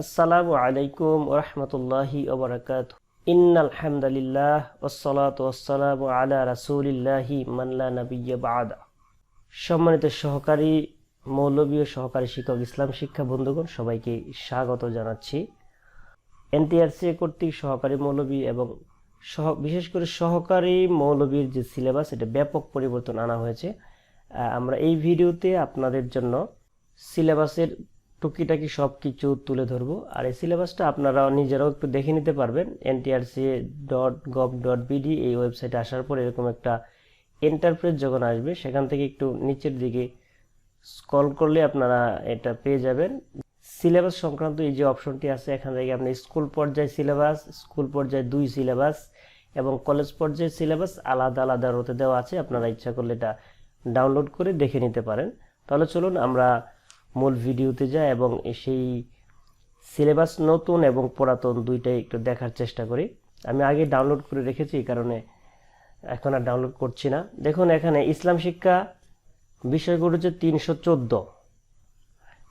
আসসালামু আলাইকুম ওরহমতুল্লাহি ওবরাকাত ইন্নাল হামদালিল্লাহ ওসসালাত ওয়াসসালামু আলা রাসূলিল্লাহি মাল্লা নবিয়্য বাদা। সম্মানিত সহকারী, মৌলবী ও সহকারী শিক্ষক, ইসলাম শিক্ষা বন্ধুগণ, সবাইকে স্বাগত জানাচ্ছি। এনটিআরসি কর্তৃক সহকারী মৌলবী এবং সহ, বিশেষ করে সহকারী মৌলবীর যে সিলেবাস, এটা ব্যাপক পরিবর্তন আনা হয়েছে। আমরা এই ভিডিওতে আপনাদের জন্য সিলেবাসের টুকিটাকি সব কিছু তুলে ধরবো। আর এই সিলেবাসটা আপনারা নিজেরাও একটু দেখে নিতে পারবেন। NTRC dot gov dot BD এই ওয়েবসাইটে আসার পর এরকম একটা এন্টারপ্রেস যখন আসবে, সেখান থেকে একটু নিচের দিকে স্ক্রল করলে আপনারা এটা পেয়ে যাবেন। সিলেবাস সংক্রান্ত এই যে অপশনটি আছে, এখান থেকে আপনি স্কুল পর্যায়ে সিলেবাস স্কুল পর্যায়ে দুই সিলেবাস এবং কলেজ পর্যায়ে সিলেবাস আলাদা আলাদা রতে দেওয়া আছে। আপনারা ইচ্ছা করলে এটা ডাউনলোড করে দেখে নিতে পারেন। তাহলে চলুন আমরা মূল ভিডিওতে যাই এবং সেই সিলেবাস নতুন এবং পুরাতন দুইটাই একটু দেখার চেষ্টা করি। আমি আগে ডাউনলোড করে রেখেছি, এই কারণে এখন আর ডাউনলোড করছি না। দেখুন, এখানে ইসলাম শিক্ষা বিষয়গুলো হচ্ছে তিনশো চোদ্দ।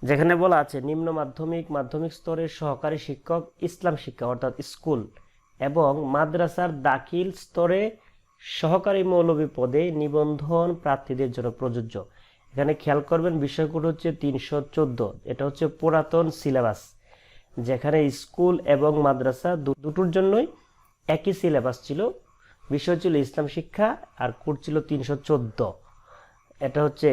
যেখানে বলা আছে, নিম্ন মাধ্যমিক মাধ্যমিক স্তরের সহকারী শিক্ষক ইসলাম শিক্ষা, অর্থাৎ স্কুল, এবং মাদ্রাসার দাখিল স্তরে সহকারী মৌলবী পদে নিবন্ধন প্রার্থীদের জন্য প্রযোজ্য। এখানে খেয়াল করবেন বিষয়গুলো হচ্ছে তিনশো চোদ্দ। এটা হচ্ছে পুরাতন সিলেবাস, যেখানে স্কুল এবং মাদ্রাসা দুটোর জন্যই একই সিলেবাস ছিল। বিষয় ছিল ইসলাম শিক্ষা আর কোড ছিল তিনশো চোদ্দ। এটা হচ্ছে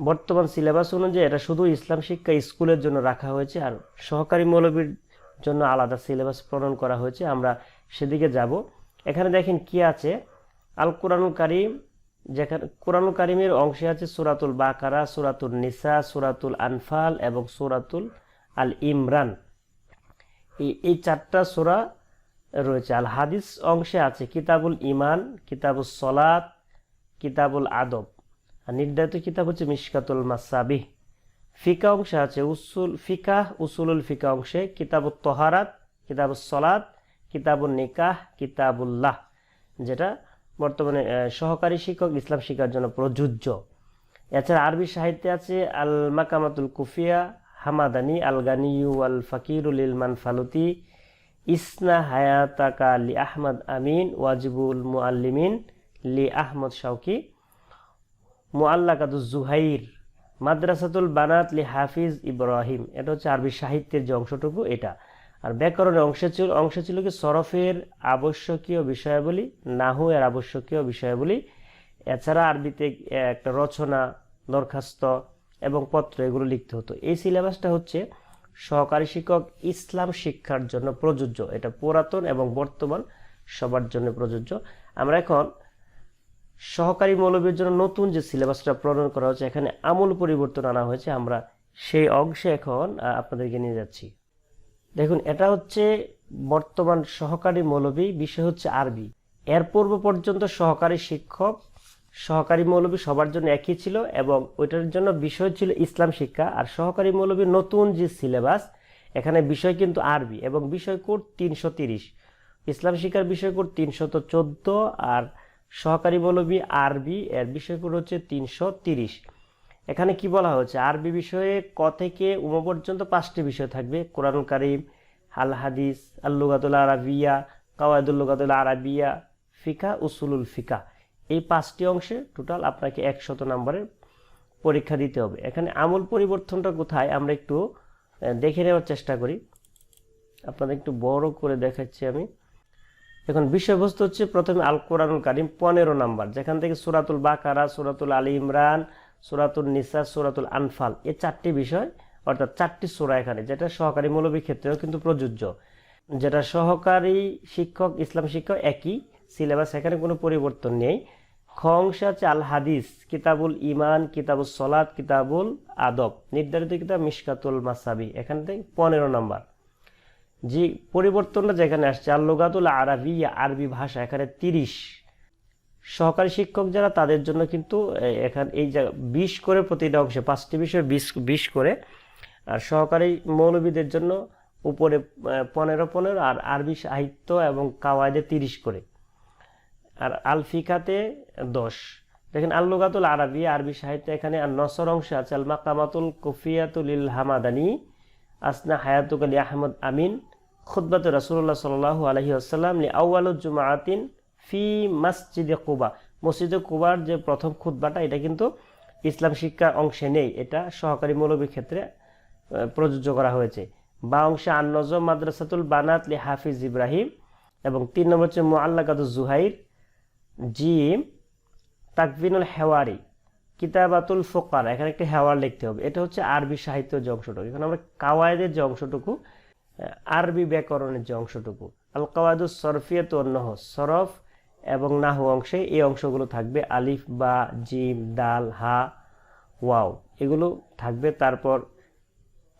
বর্তমান সিলেবাস অনুযায়ী এটা শুধু ইসলাম শিক্ষা স্কুলের জন্য রাখা হয়েছে আর সহকারী মৌলবীর জন্য আলাদা সিলেবাস প্রণয়ন করা হয়েছে। আমরা সেদিকে যাব। এখানে দেখেন কি আছে। আল কোরআনুল কারিম যেখানে কোরআনুল কারিমের অংশে আছে সুরাতুল বাকারা সুরাতুল নিসা, সুরাতুল আনফাল এবং সুরাতুল আল ইমরান। এই চারটা সোরা রয়েছে। আল হাদিস অংশে আছে কিতাবুল ইমান কিতাবুল সলাত, কিতাবুল আদব। আর নির্ধারিত কিতাব হচ্ছে মিশকাতুল মাসাবিহ। ফিকা অংশে আছে উসুল ফিকাহ উসুলুল ফিকা অংশে কিতাবুল তহারাত কিতাবুল সলাত কিতাবুল নিকাহ, কিতাবুল্লাহ, যেটা বর্তমানে সহকারী শিক্ষক ইসলাম শিক্ষার জন্য প্রযোজ্য। এছাড়া আরবি সাহিত্যে আছে আল মাকামাতুল কুফিয়া, হামাদানি আল গানিউ আল ফাকিরুল ইলমান ফালুতি ইসনা হায়াতাকা লি আহমদ আমিন, ওয়াজিবুল মুআল্লিমিন লি আহমদ শাউকি মুআল্লাকাতুল জুহাইর, মাদ্রাসাতুল বানাত লি হাফিজ ইব্রাহিম। এটা হচ্ছে আরবি সাহিত্যের যে অংশটুকু, এটা। আর ব্যাকরণের অংশ ছিল অংশ ছিল কি সরফের আবশ্যকীয় বিষয়াবলী নাহু এর আবশ্যকীয় বিষয়াবলী, এছাড়া আরবিতে একটা রচনা, দরখাস্ত এবং পত্র, এগুলো লিখতে হতো। এই সিলেবাসটা হচ্ছে সহকারী শিক্ষক ইসলাম শিক্ষার জন্য প্রযোজ্য। এটা পুরাতন এবং বর্তমান সবার জন্য প্রযোজ্য। আমরা এখন সহকারী মৌলবীর জন্য নতুন যে সিলেবাসটা প্রণয়ন করা হয়েছে, এখানে আমূল পরিবর্তন আনা হয়েছে। আমরা সেই অংশে এখন আপনাদেরকে নিয়ে যাচ্ছি। দেখুন, এটা হচ্ছে বর্তমান সহকারী মৌলবী, বিষয় হচ্ছে আরবি। এর পূর্ব পর্যন্ত সহকারী শিক্ষক, সহকারী মৌলবী সবার জন্য একই ছিল এবং ওইটার জন্য বিষয় ছিল ইসলাম শিক্ষা, আর সহকারী মৌলবীর নতুন যে সিলেবাস, এখানে বিষয় কিন্তু আরবি এবং বিষয় কোড তিনশো তিরিশ। ইসলাম শিক্ষার বিষয় কোড তিনশত চোদ্দ আর সহকারী মৌলবী আরবি, এর বিষয় কোড হচ্ছে তিনশো তিরিশ। এখানে কি বলা হয়েছে? আরবি বিষয়ে ক থেকে উম পর্যন্ত পাঁচটি বিষয় থাকবে। কোরআন কারিম আল হাদিস, আল্লুগাতুল আরাবিয়া কাওয়ায়দুল্লুগাতুল আরাবিয়া, ফিকা, উসুলুল ফিকা। এই পাঁচটি অংশে টোটাল আপনাকে একশত নম্বরের পরীক্ষা দিতে হবে। এখানে আমূল পরিবর্তনটা কোথায় আমরা একটু দেখে নেওয়ার চেষ্টা করি। আপনাদের একটু বড় করে দেখাচ্ছি আমি। এখন বিষয়বস্তু হচ্ছে প্রথমে আল কোরআনুল কারিম পনেরো নাম্বার, যেখান থেকে সুরাতুল বাকারা, সুরাতুল আলী ইমরান সুরাতুল নিসা, সুরাতুল আনফাল এই চারটি বিষয়, অর্থাৎ চারটি সুরা এখানে, যেটা সহকারী মৌলবী ক্ষেত্রেও কিন্তু প্রযোজ্য। যেটা সহকারী শিক্ষক, ইসলাম শিক্ষক একই, সিলেবাস এখানে কোনো পরিবর্তন নেই। খ অংশে আছে আল হাদিস, কিতাবুল ইমান কিতাবুল সলাদ কিতাবুল আদব, নির্ধারিত কিতাব মিশকাতুল মাসাবি, এখান থেকে পনেরো নম্বর। যে পরিবর্তনটা যেখানে আসছে আর আরবি আরবি ভাষা, এখানে তিরিশ। সহকারী শিক্ষক যারা, তাদের জন্য কিন্তু এখানে, এই জায়গা, বিশ করে প্রতিটা অংশে, পাঁচটি বিষয়ে বিশ বিশ করে আর সহকারী মৌলবীদের জন্য উপরে পনেরো পনেরো আর আরবি সাহিত্য এবং কাওয়ায়দে তিরিশ করে। আর আলফিকাতে দশ। দেখেন, আল্লুগাতুল আরবি আরবি সাহিত্য এখানে, আর নসর অংশে আছে আল মাকামাতুল কফিয়াতুল ইল হামাদানি আসনা হায়াতুক আলী আহমদ আমিন খুদ্বাত রাসুল্লাহ সাল্লাহ আলহি আসাল্লাম লি আউ্বালুজ্জুমাতিন ফি মসজিদে কুবা। মসজিদে কুবার যে প্রথম খুদ্বাটা এটা কিন্তু ইসলাম শিক্ষার অংশে নেই। এটা সহকারী মৌলবীর ক্ষেত্রে প্রযোজ্য করা হয়েছে। বা অংশে আন্নজ মাদ্রাসাতুল বানাত লি হাফিজ ইব্রাহিম এবং তিন নম্বর হচ্ছে মোয়াল্লাকাত জুহাইর, জিম, তাকবিনুল হেওয়ারি, কিতাবাতুল ফোকার। এখানে একটা হেওয়ার লিখতে হবে। এটা হচ্ছে আরবি সাহিত্য যে অংশটুকু। এখন আমরা কাওয়ায়দের যে অংশটুকু, আরবি ব্যাকরণের যে অংশটুকু আল কাওয়াদুস সরফিয়াত অন্যহ সরফ এবং নাহু অংশে এই অংশগুলো থাকবে আলিফ, বা, জিম, দাল, হা, ওয়াও। এগুলো থাকবে। তারপর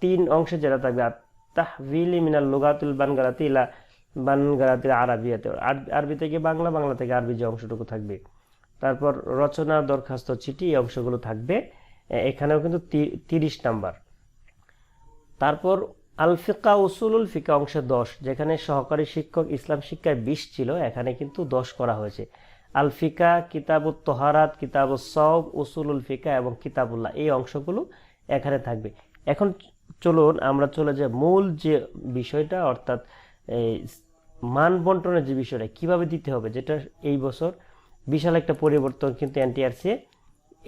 তিন অংশে যেটা থাকবে তাহবিলি মিনাল লুগাতুল বানগারাতি ইলা বানগারাতিল আরবিয়াতে। আরবি- থেকে বাংলা বাংলা থেকে আরবি যে অংশটুকু থাকবে। তারপর রচনা, দরখাস্ত, চিঠি, এই অংশগুলো থাকবে। এখানেও কিন্তু তিরিশ নাম্বার। তারপর আল ফিকা উসুলুল ফিকা অংশে দশ, যেখানে সহকারী শিক্ষক ইসলাম শিক্ষায় বিশ ছিল, এখানে কিন্তু দশ করা হয়েছে। আল ফিকা কিতাবুত তোহারাত, কিতাবুস সব উসুলুল ফিকা এবং কিতাবুল্লাহ, এই অংশগুলো এখানে থাকবে। এখন চলুন আমরা চলে যাই মূল যে বিষয়টা, অর্থাৎ এই মান বন্টনের যে বিষয়টা, কীভাবে দিতে হবে, যেটা এই বছর বিশাল একটা পরিবর্তন কিন্তু এনটিআরসি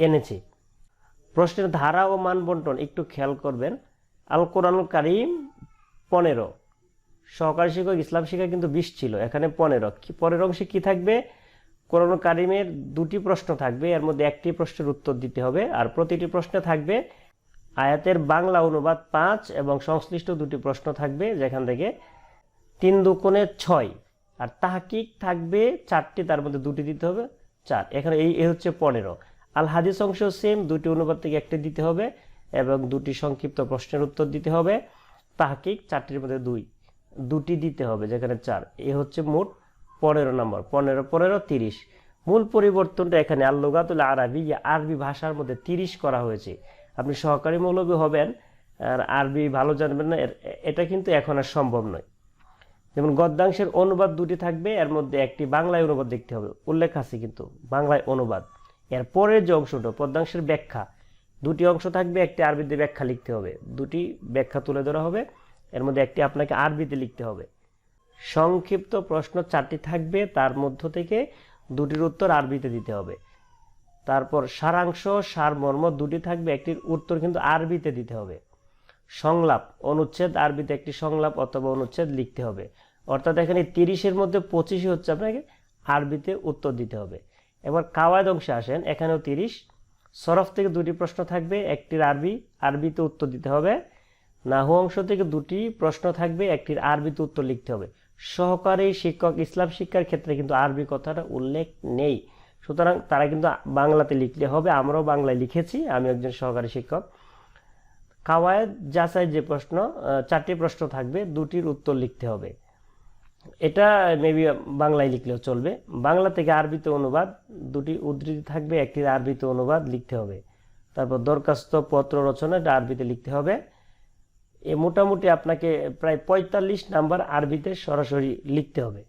এনেছে। প্রশ্নের ধারা ও মান বন্টন একটু খেয়াল করবেন। আল কোরআনুল কারিম পনেরো। সহকারী শিক্ষক, ইসলাম শিক্ষা কিন্তু বিশ ছিল, এখানে পনেরো। পরের অংশে কি থাকবে? কোরআন কারিমের দুটি প্রশ্ন থাকবে, এর মধ্যে একটি প্রশ্নের উত্তর দিতে হবে, আর প্রতিটি প্রশ্নে থাকবে আয়াতের বাংলা অনুবাদ পাঁচ এবং সংশ্লিষ্ট দুটি প্রশ্ন থাকবে, যেখান থেকে তিন দুকোণে ছয়। আর তাহাকিক থাকবে চারটি, তার মধ্যে দুটি দিতে হবে, চার। এখানে এই হচ্ছে পনেরো। আল হাদিস অংশ সেম দুটি অনুবাদ থেকে একটি দিতে হবে। এবং দুটি সংক্ষিপ্ত প্রশ্নের উত্তর দিতে হবে। তাহাকিক চারটির মধ্যে দুই। দুটি দিতে হবে, যেখানে চার। এ হচ্ছে মোট পনেরো নম্বর। পনেরো পনেরো, তিরিশ। মূল পরিবর্তনটা এখানে, আল্লুগাতুল আরবি আরবি ভাষার মধ্যে তিরিশ করা হয়েছে। আপনি সহকারী মৌলবী হবেন, আর আরবি ভালো জানবেন না এটা কিন্তু এখন আর সম্ভব নয়। যেমন গদ্যাংশের অনুবাদ দুটি থাকবে, এর মধ্যে একটি বাংলায় অনুবাদ দেখতে হবে। উল্লেখ আছে কিন্তু, বাংলায় অনুবাদ। এর পরের যে অংশটা, পদ্যাংশের ব্যাখ্যা। দুটি অংশ থাকবে, একটি আরবিতে ব্যাখ্যা লিখতে হবে। দুটি ব্যাখ্যা তুলে ধরা হবে, এর মধ্যে একটি আপনাকে আরবিতে লিখতে হবে। সংক্ষিপ্ত প্রশ্ন চারটি থাকবে, তার মধ্য থেকে দুটির উত্তর আরবিতে দিতে হবে। তারপর সারাংশ, সারমর্ম দুটি থাকবে, একটির উত্তর কিন্তু আরবিতে দিতে হবে। সংলাপ, অনুচ্ছেদ, আরবিতে একটি সংলাপ অথবা অনুচ্ছেদ লিখতে হবে। অর্থাৎ এখানে তিরিশের মধ্যে পঁচিশে হচ্ছে আপনাকে আরবিতে উত্তর দিতে হবে। এবার কাওয়ায়দ অংশে আসেন, এখানেও তিরিশ সরফ থেকে দুটি প্রশ্ন থাকবে, একটির আরবি, আরবিতে উত্তর দিতে হবে। নাহু অংশ থেকে দুটি প্রশ্ন থাকবে, একটির আরবিতে উত্তর লিখতে হবে। সহকারী শিক্ষক ইসলাম শিক্ষার ক্ষেত্রে কিন্তু আরবি কথাটা উল্লেখ নেই। সুতরাং তারা কিন্তু বাংলাতে লিখলে হবে, আমরাও বাংলায় লিখেছি, আমি একজন সহকারী শিক্ষক। কাওয়ায়দ যাচাই যে প্রশ্ন চারটি প্রশ্ন থাকবে, দুটির উত্তর লিখতে হবে। এটা মেবি বাংলায় লিখলেও চলবে। বাংলা থেকে আরবিতে অনুবাদ, দুটি উদ্ধৃতি থাকবে, একটি আরবিতে অনুবাদ লিখতে হবে। তারপর দরখাস্ত পত্র রচনা, এটা আরবিতে লিখতে হবে। এ মোটামুটি আপনাকে প্রায় পঁয়তাল্লিশ নাম্বার আরবিতে সরাসরি লিখতে হবে।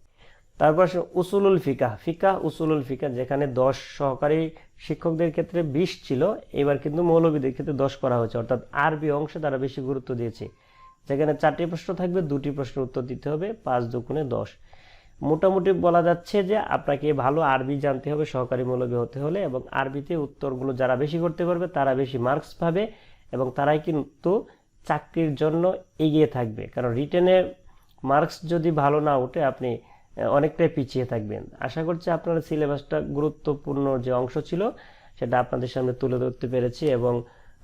তারপর উসুলুল ফিকা ফিকা উসুলুল ফিকা যেখানে দশ সহকারী শিক্ষকদের ক্ষেত্রে বিশ ছিল, এবার কিন্তু মৌলবীদের ক্ষেত্রে দশ করা হয়েছে, অর্থাৎ আরবি অংশে তারা বেশি গুরুত্ব দিয়েছে। যেখানে চারটি প্রশ্ন থাকবে, দুটি প্রশ্নের উত্তর দিতে হবে, পাঁচ দুগুণে দশ। মোটামুটি বলা যাচ্ছে যে আপনাকে ভালো আরবি জানতে হবে সহকারী মৌলবী হতে হলে, এবং আরবিতে উত্তরগুলো যারা বেশি করতে পারবে, তারা বেশি মার্কস পাবে, এবং তারাই কিন্তু চাকরির জন্য এগিয়ে থাকবে। কারণ রিটেনে মার্কস যদি ভালো না ওঠে, আপনি অনেকটাই পিছিয়ে থাকবেন। আশা করছি আপনার সিলেবাসটা গুরুত্বপূর্ণ যে অংশ ছিল, সেটা আপনাদের সামনে তুলে ধরতে পেরেছি, এবং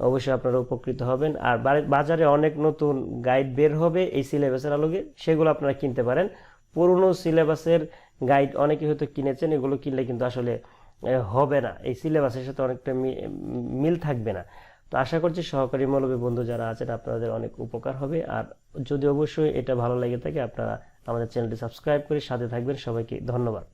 অবশ্যই আপনারা উপকৃত হবেন। আর বাজারে অনেক নতুন গাইড বের হবে এই সিলেবাসের আলোকে। সেগুলো আপনারা কিনতে পারেন। পুরনো সিলেবাসের গাইড অনেকে হয়তো কিনেছেন, এগুলো কিনলে কিন্তু আসলে হবে না। এই সিলেবাসের সাথে অনেকটা মিল থাকবে না। তো আশা করছি সহকারী মৌলবী বন্ধু যারা আছেন, আপনাদের অনেক উপকার হবে। আর যদি অবশ্যই এটা ভালো লেগে থাকে, আপনারা আমাদের চ্যানেলটি সাবস্ক্রাইব করে সাথে থাকবেন। সবাইকে ধন্যবাদ।